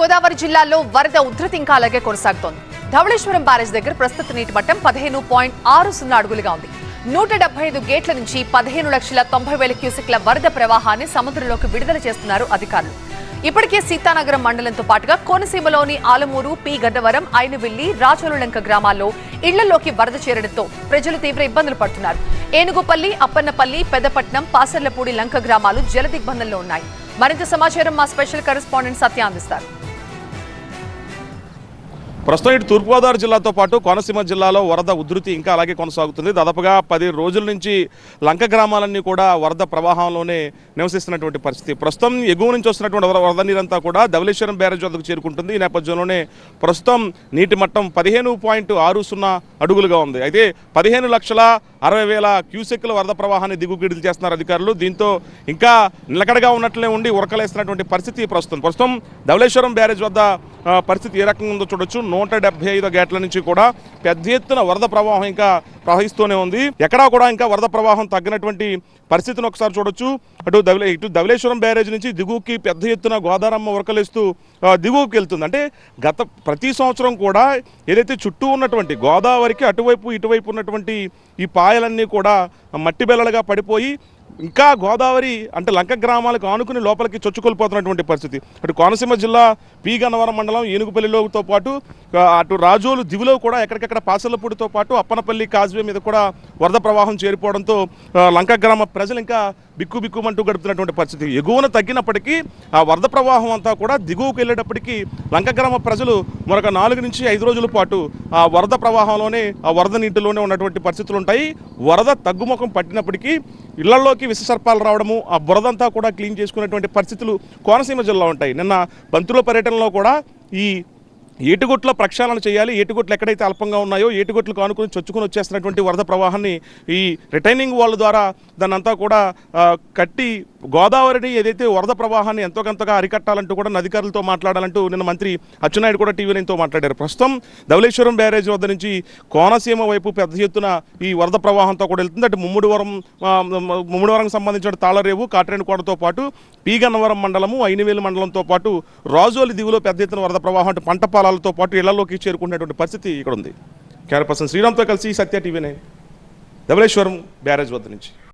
గోదావరి జిల్లాలో వరద ఉధృతి ఇంకా అలాగే కొనసాగుతోంది. ధవళేశ్వరం బ్యారేజ్ దగ్గర ప్రస్తుత నీటి మట్టం పదిహేను పాయింట్ ఆరు సున్నా అడుగులుగా ఉంది. నూట డెబ్బై ఐదు గేట్ల నుంచి పదిహేను లక్షల తొంభై వేల క్యూసెక్ల వరద ప్రవాహాన్ని సముద్రంలోకి విడుదల చేస్తున్నారు అధికారులు. ఇప్పటికే సీతానగరం మండలంతో పాటుగా కోనసీమలోని ఆలమూరు పి. గడ్డవరం ఐనవిల్లి రాచోలులంక గ్రామాల్లో ఇళ్ళలోకి వరద చేరడంతో ప్రజలు తీవ్ర ఇబ్బందులు పడుతున్నారు. ఏనుగుపల్లి అప్పన్నపల్లి పెద్దపట్నం పాసర్లపూడి లంక గ్రామాలు జల దిగ్బంధంలో ఉన్నాయి. మరింత సమాచారం మా స్పెషల్ కరెస్పాండెంట్ సత్య అందిస్తారు. ప్రస్తుతం ఇటు తూర్పుగోదావరి జిల్లాతో పాటు కోనసీమ జిల్లాలో వరద ఉధృతి ఇంకా అలాగే కొనసాగుతుంది. దాదాపుగా పది రోజుల నుంచి లంక గ్రామాలన్నీ కూడా వరద ప్రవాహంలోనే నివసిస్తున్నటువంటి పరిస్థితి. ప్రస్తుతం ఎగువ నుంచి వస్తున్నటువంటి వరద నీరంతా కూడా ధవళేశ్వరం బ్యారేజ్ వద్దకు చేరుకుంటుంది. ఈ నేపథ్యంలోనే ప్రస్తుతం నీటి మట్టం పదిహేను పాయింట్ ఆరు సున్నా అడుగులుగా ఉంది. అయితే పదిహేను లక్షల అరవై వేల క్యూసెక్ల వరద ప్రవాహాన్ని దిగుగిడులు చేస్తున్నారు అధికారులు. దీంతో ఇంకా నిలకడగా ఉన్నట్లే ఉండి ఉరకలేస్తున్నటువంటి పరిస్థితి ప్రస్తుతం. ప్రస్తుతం ధవళేశ్వరం బ్యారేజ్ వద్ద పరిస్థితి ఏ రకంగా ఉందో చూడొచ్చు. నూట డెబ్బై ఐదు గేట్ల నుంచి కూడా పెద్ద ఎత్తున వరద ప్రవాహం ఇంకా ప్రవహిస్తూనే ఉంది. ఎక్కడా కూడా ఇంకా వరద ప్రవాహం తగ్గినటువంటి పరిస్థితిని ఒకసారి చూడొచ్చు. అటు ధవలే ఇటు ధవలేశ్వరం బ్యారేజ్ నుంచి దిగువకి పెద్ద ఎత్తున గోదారమ్మ ఉరకలేస్తూ దిగువకి వెళ్తుంది. అంటే గత ప్రతి సంవత్సరం కూడా ఏదైతే చుట్టూ ఉన్నటువంటి గోదావరికి అటువైపు ఇటువైపు ఉన్నటువంటి ఈ పాయలన్నీ కూడా మట్టి బెల్లలుగా పడిపోయి ఇంకా గోదావరి అంటే లంక గ్రామాలకు ఆనుకుని లోపలికి చొచ్చుకొల్పోతున్నటువంటి పరిస్థితి. అటు కోనసీమ జిల్లా పీ గన్నవరం మండలం ఏనుగుపల్లిలోతో పాటు అటు రాజోలు దివిలో కూడా ఎక్కడికక్కడ పాసలపూడితో పాటు అప్పనపల్లి కాజ్వే మీద కూడా వరద ప్రవాహం చేరిపోవడంతో లంక గ్రామ ప్రజలు ఇంకా బిక్కు బిక్కుమంటూ గడుపుతున్నటువంటి పరిస్థితి. ఎగువన తగ్గినప్పటికీ ఆ వరద ప్రవాహం అంతా కూడా దిగువకు వెళ్ళేటప్పటికీ లంక గ్రామ ప్రజలు మరొక నాలుగు నుంచి ఐదు రోజుల పాటు ఆ వరద ప్రవాహంలోనే ఆ వరద నీటిలోనే ఉన్నటువంటి పరిస్థితులు ఉంటాయి వరద తగ్గుముఖం పట్టినప్పటికీ ఇళ్ళలోకి విషసర్పాలు రావడము ఆ బురదంతా కూడా క్లీన్ చేసుకునేటువంటి పరిస్థితులు కోనసీమ జిల్లా ఉంటాయి. నిన్న బంతుల పర్యటనలో కూడా ఈ ఏటుగుట్ల ప్రక్షాళన చేయాలి. ఏటుగుట్లు ఎక్కడైతే అల్పంగా ఉన్నాయో ఏటుగుట్లు కానుకుని చొచ్చుకొని వచ్చేస్తున్నటువంటి వరద ప్రవాహాన్ని ఈ రిటైనింగ్ వాళ్ళ ద్వారా దాన్నంతా కూడా కట్టి గోదావరిని ఏదైతే వరద ప్రవాహాన్ని ఎంతో కొంతగా అరికట్టాలంటూ కూడా అధికారులతో మాట్లాడాలంటూ నిన్న మంత్రి అచ్చెన్నాయుడు కూడా టీవీ నైన్తో మాట్లాడారు. ప్రస్తుతం ధవళేశ్వరం బ్యారేజ్ వద్ద నుంచి కోనసీమ వైపు పెద్ద ఎత్తున ఈ వరద ప్రవాహంతో కూడా వెళ్తుంది. అటు ముమ్మిడివరం ఆ, సంబంధించిన తాళరేవు కాట్రేనికోటతో పాటు పీగన్నవరం మండలము అయినవేలు మండలంతో పాటు రాజోలి దిగులో పెద్ద ఎత్తున వరద ప్రవాహం అంటే పంట పొలాలతో పాటు ఇళ్ళలోకి చేరుకునేటువంటి పరిస్థితి ఇక్కడ ఉంది. కెమెరా పర్సన్ శ్రీరామ్తో కలిసి సత్య టీవీ నైన్. బ్యారేజ్ వద్ద నుంచి.